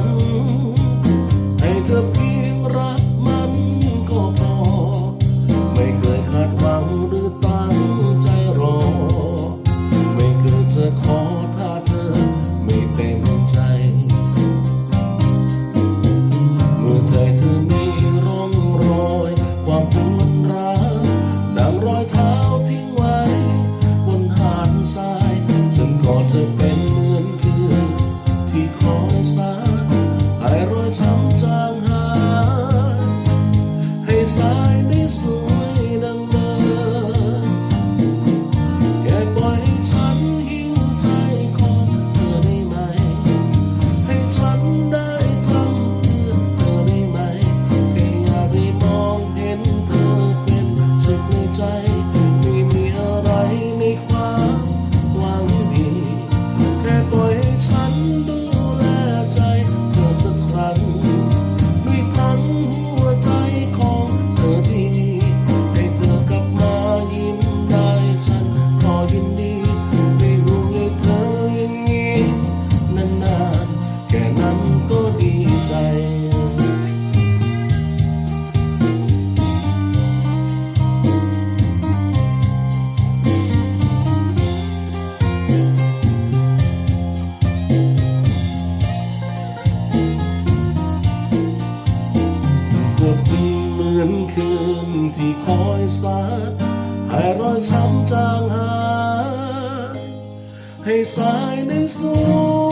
ง ให้เธอเพียงรักมันก็พอ ไม่เคยคาดหวังหรือตั้งใจรอ ไม่เคยจะขอถ้าเธอไม่เต็ม คืนที่คอยสัดให้รอยช้ำจางหายให้สายในสวง